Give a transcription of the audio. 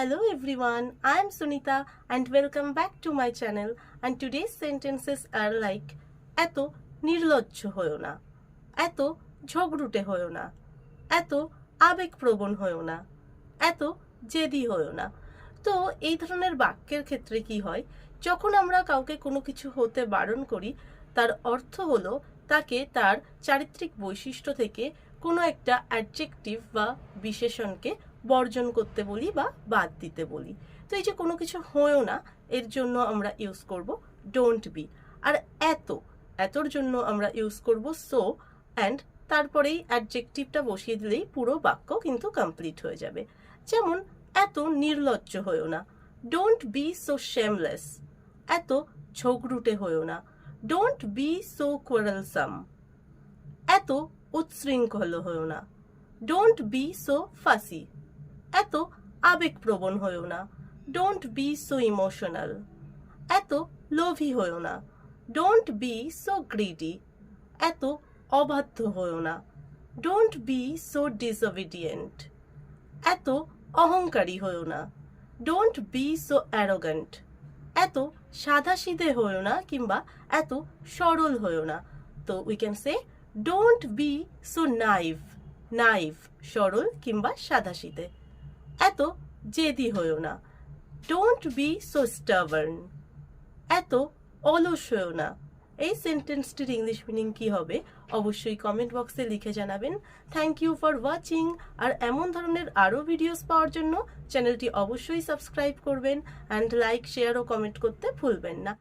Hello everyone, I am Sunita and welcome back to my channel. And today's sentences are like এত নির্লজ্জ হয়েও না। এত ঝগড়ুটে হয়েও না। এত আবেগপ্রবণ হয়েও না। এত জেদি হয়েও না। তো এই ধরনের বাক্যের ক্ষেত্রে কি হয়? যখন আমরা কাউকে কোনো কিছু হতে বারণ করি তার অর্থ হলো তাকে তার চারিত্রিক বৈশিষ্ট্য থেকে কোনো একটা অ্যাডজেক্টিভ বা বিশেষণকে বর্জন করতে বলি বা বাদ দিতে বলি। তো এই যে কোনো কিছু হয়েও না, এর জন্য আমরা ইউজ করব ডোন্ট বি আর এত, এতর জন্য আমরা ইউজ করব সো অ্যান্ড তারপরেই অ্যাডজেক্টিভটা বসিয়ে দিলেই পুরো বাক্য কিন্তু কমপ্লিট হয়ে যাবে। যেমন, এত নির্লজ্জ হয়েও না। ডোন্ট বি সো শেমলেস এত ঝগড়ুটে হয়েও না। ডোন্ট বি সো কোয়ারেলসাম এত উচ্ছৃঙ্খল হয়েও না। ডোন্ট বি সো ফাসি এত আবেগপ্রবণ হয়েও না। ডোন্ট বি সো ইমোশনাল এত লোভী হয়েও না। ডোন্ট বি সো গ্রিডি এত অবাধ্য হয়েও না। ডোন্ট বি সো ডিসঅবিডিয়েন্ট এত অহংকারী হয়েও না। ডোন্ট বি সো অ্যারোগ্যান্ট এত সাদাসিধে হয়েও না কিংবা এত সরল হয়েও না। তো we can say don't be so naive naive সরল কিংবা সাদাসিধে। এত জেদি হয়েও না। ডোন্ট বি সো স্টাবার্ন এত অলস হয়েও না। এই সেন্টেন্সটির ইংলিশ মিনিং কি হবে? অবশ্যই কমেন্ট বক্সে লিখে জানাবেন। থ্যাংক ইউ ফর ওয়াচিং আর এমন ধরনের আরও ভিডিওস পাওয়ার জন্য চ্যানেলটি অবশ্যই সাবস্ক্রাইব করবেন। অ্যান্ড লাইক শেয়ার ও কমেন্ট করতে ভুলবেন না।